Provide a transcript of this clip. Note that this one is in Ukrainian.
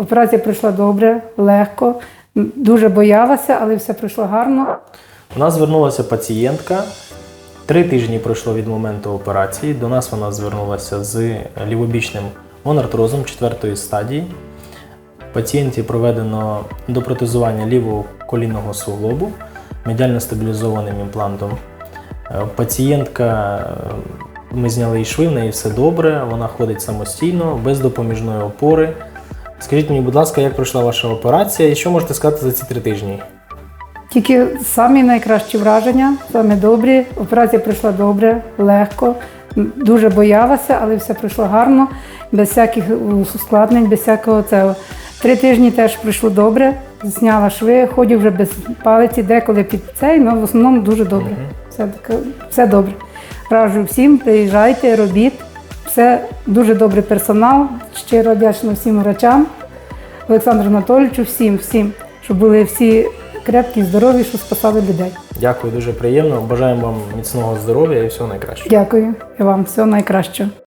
Операція пройшла добре, легко. Дуже боялася, але все пройшло гарно. У нас звернулася пацієнтка. Три тижні пройшло від моменту операції. До нас вона звернулася з лівобічним монартрозом четвертої стадії. Пацієнті проведено допротезування лівого колінного суглобу медіально стабілізованим імплантом. Е, Пацієнтка, е, ми зняли їй шви, в неї все добре, вона ходить самостійно, без допоміжної опори. Скажіть мені, будь ласка, як пройшла ваша операція і що можете сказати за ці три тижні? Тільки самі найкращі враження, самі добрі. Операція пройшла добре, легко. Дуже боялася, але все пройшло гарно, без всяких ускладнень, без всякого цього. Три тижні теж пройшло добре. Зняла шви, ходю вже без палиці, деколи під цей, але в основному дуже добре. Все, все добре. Раджу всім, приїжджайте, робіть. Все дуже добрий персонал. Щиро вдячна всім врачам, Олександру Анатолійовичу, всім, всім, щоб були всі крепкі, здорові, що спасали людей. Дякую, дуже приємно. Бажаємо вам міцного здоров'я і всього найкращого. Дякую і вам всього найкращого.